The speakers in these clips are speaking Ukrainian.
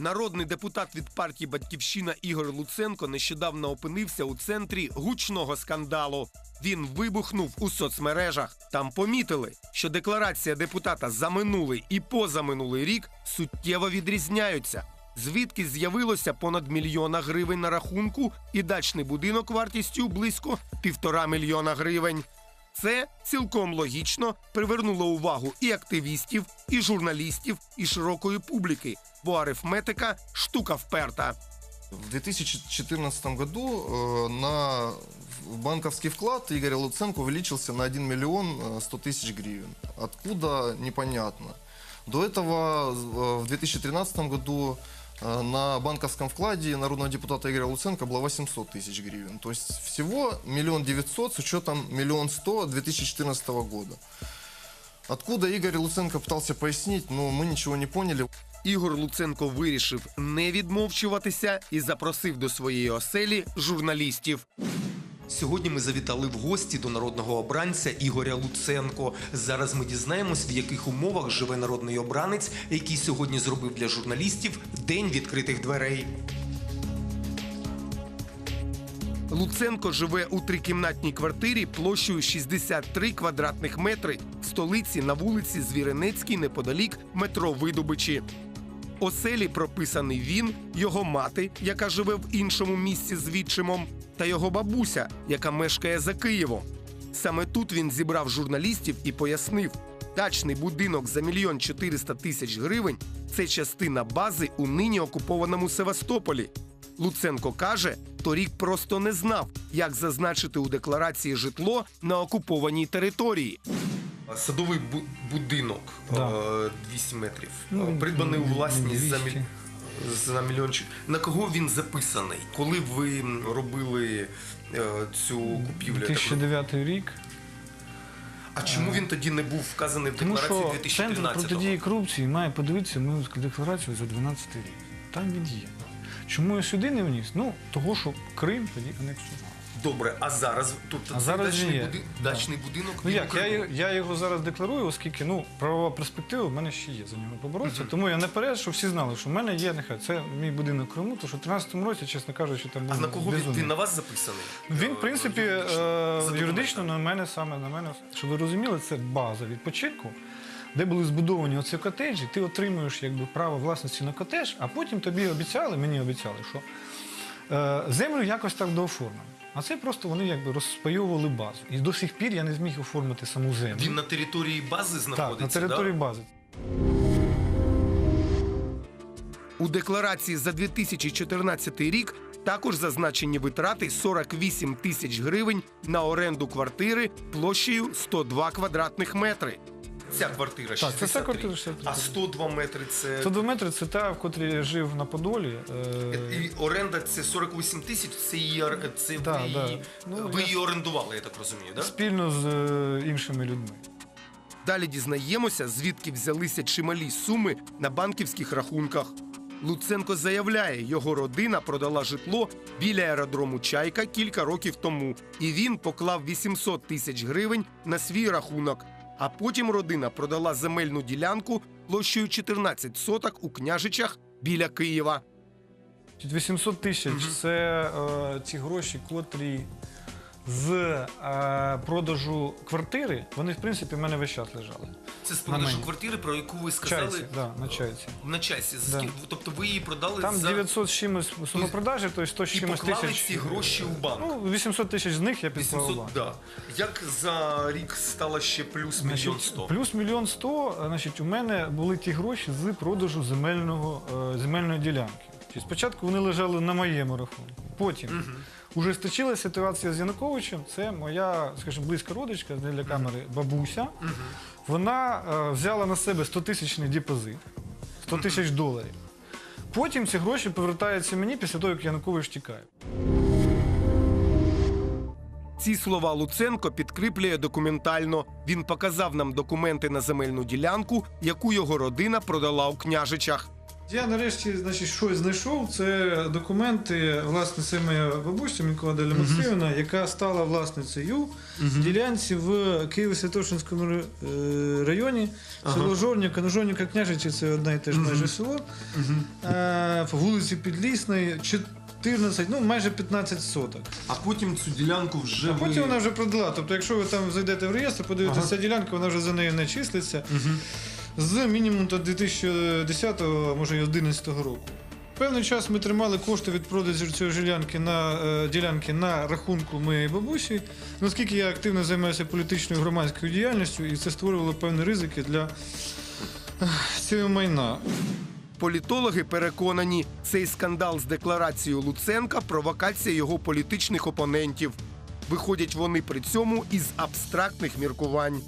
Народний депутат від партії Батьківщина Ігор Луценко нещодавно опинився у центрі гучного скандалу. Він вибухнув у соцмережах. Там помітили, що декларація депутата за минулий і позаминулий рік суттєво відрізняються. Звідки з'явилося понад мільйона гривень на рахунку і дачний будинок вартістю близько півтора мільйона гривень. Це цілком логічно привернуло увагу і активістів, і журналістів, і широкої публіки, бо арифметика штука вперта. В 2014 году э, на банковский вклад Игоря Луценко увеличился на 1 миллион э, 100 тысяч гривен. Откуда, непонятно. До этого э, в 2013 году э, на банковском вкладе народного депутата Игоря Луценко было 800 тысяч гривен. То есть всего миллион девятьсот с учетом миллион сто 2014 года. Откуда Игорь Луценко пытался пояснить, но мы ничего не поняли. Ігор Луценко вирішив не відмовчуватися і запросив до своєї оселі журналістів. Сьогодні ми завітали в гості до народного обранця Ігоря Луценко. Зараз ми дізнаємось, в яких умовах живе народний обранець, який сьогодні зробив для журналістів день відкритих дверей. Луценко живе у трикімнатній квартирі площею 63 квадратних метри в столиці на вулиці Звіренецькій неподалік метро Видобичі. Оселі прописаний він, його мати, яка живе в іншому місці з відчимом, та його бабуся, яка мешкає за Києвом. Саме тут він зібрав журналістів і пояснив: дачний будинок за мільйон 400 тисяч гривень це частина бази у нині окупованому Севастополі. Луценко каже, торік просто не знав, як зазначити у декларації житло на окупованій території. Садовий бу- будинок Да. е, 200 метрів, Ну, е, придбаний у власність він за, 200. За мільйончик. На кого він записаний? Коли ви робили е, цю купівлю? я так розумію? 2009 рік. А чому він тоді не був вказаний в Тому декларації що центр 2013-го? протидії корупції має подивитися мою декларацію за 12 рік. Там він є. Чому я сюди не вніс? Ну, того, що Крим тоді анексував. Добре, а зараз тут А зараз дачний, є. буди... дачний будинок. Ну як, я, я його зараз декларую, оскільки ну, правова перспектива в мене ще є за нього поборотися. Тому я наперед, щоб всі знали, що в мене є нехай. Це мій будинок в Криму, тому що в 13-му році, чесно кажучи, там А на кого він, він на вас записаний? Він, Е, в принципі, юридично? е, юридично на мене саме на мене. Щоб ви розуміли, це база відпочинку, де були збудовані оці котеджі. Ти отримуєш якби право власності на котедж, а потім тобі обіцяли, мені обіцяли, що е, землю якось так дооформимо. А це просто вони якби розпайовували базу. І до сих пір я не зміг оформити саму землю. Він на території бази знаходиться? так, на території да? бази. У декларації за 2014 рік також зазначені витрати 48 тисяч гривень на оренду квартири площею 102 квадратних метри. Ця квартира Так, це 63. ця квартира 63. А 102 метри це... 102 метри це та, в котрій я жив на Подолі. Е, І оренда це 48 тисяч, це її, ор- це Да, ви, да. її, Ну, ви я- її орендували, я так розумію, так? спільно з е, іншими людьми. Далі дізнаємося, звідки взялися чималі суми на банківських рахунках. Луценко заявляє, його родина продала житло біля аеродрому Чайка кілька років тому, і він поклав 800 тисяч гривень на свій рахунок. А потім родина продала земельну ділянку площею 14 соток у княжичах біля Києва. 800 тисяч це е, ці гроші, котрі з е, продажу квартири, вони в принципі в мене весь час лежали. Це з продажу мені. квартири, про яку ви сказали чайці, да, на чайці. на часі. Да. Скільки- Тобто ви її продали Там за 900 з чимось сума продажі, тобто 100 з і чимось поклали тисяч. ці гроші у банк. Ну, 800 тисяч з них я підклав 800, банк. да. Як за рік стало ще плюс мільйон Значить, сто? Плюс мільйон сто, е, значить, у мене були ті гроші з продажу земельного, е, земельної ділянки. Тобто спочатку вони лежали на моєму рахунку. Потім уже сточила ситуація з Януковичем. Це моя, скажімо, близька родичка для камери бабуся. Вона е, взяла на себе 100 тисячний депозит, 100 тисяч доларів. Потім ці гроші повертаються мені після того, як Янукович тікає. Ці слова Луценко підкріплює документально. Він показав нам документи на земельну ділянку, яку його родина продала у княжичах. Я нарешті значить, щось знайшов. Це документи, власне, це моя бабуся Микола Деля Максимівна, яка стала власницею ділянці в Києво-Святошинському е, районі, село Жорніка. Ну, Жорніка Княжичі це одне і те ж майже село. Е, По вулиці Підлісної, 14, ну майже 15 соток. А потім цю ділянку вже А потім вона вже продала. Тобто, якщо ви там зайдете в реєстр, подивитися Ага. ця ділянка, вона вже за нею не числиться. З мінімум до 2010, а може і 2011 року. Певний час ми тримали кошти від продажу цієї ділянки на, е, ділянки на рахунку моєї бабусі. Наскільки я активно займаюся політичною громадською діяльністю, і це створювало певні ризики для е, цього майна. Політологи переконані, цей скандал з декларацією Луценка провокація його політичних опонентів. Виходять вони при цьому із абстрактних міркувань.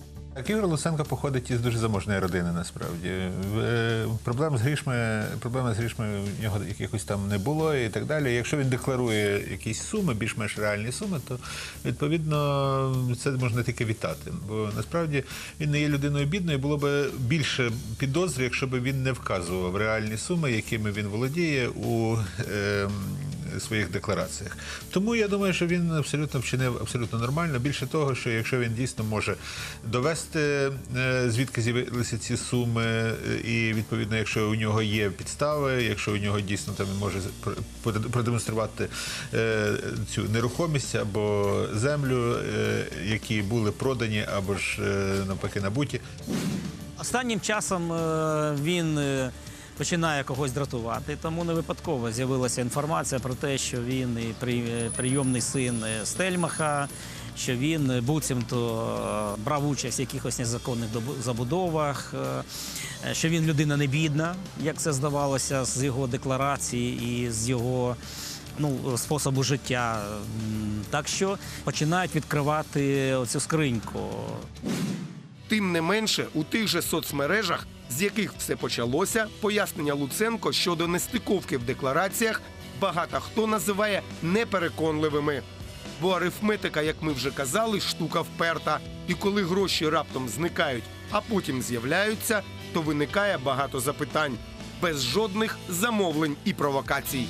Ігор Луценко походить із дуже заможної родини, насправді. Е, Проблем з грішми, проблеми з грішми в нього якихось там не було і так далі. Якщо він декларує якісь суми, більш-менш реальні суми, то відповідно це можна тільки вітати. Бо насправді він не є людиною бідною. Було б більше підозр, якщо б він не вказував реальні суми, якими він володіє у. Е, своїх деклараціях. Тому я думаю, що він абсолютно вчинив абсолютно нормально. Більше того, що якщо він дійсно може довести, е, звідки з'явилися ці суми, е, і відповідно, якщо у нього є підстави, якщо у нього дійсно там він може пр- пр- продемонструвати е, цю нерухомість або землю, які були продані або ж навпаки набуті, Останнім часом він починає когось дратувати, тому не випадково з'явилася інформація про те, що він і прийомний син Стельмаха, що він буцімто е, брав участь в якихось незаконних забудовах, е, е, що він людина не бідна, як це здавалося з його декларації і з його. Ну, способу життя. Так що починають відкривати цю скриньку. Тим не менше, у тих же соцмережах, з яких все почалося, пояснення Луценко щодо нестиковки в деклараціях багато хто називає непереконливими. Бо арифметика, як ми вже казали, штука вперта. І коли гроші раптом зникають, а потім з'являються, то виникає багато запитань без жодних замовлень і провокацій.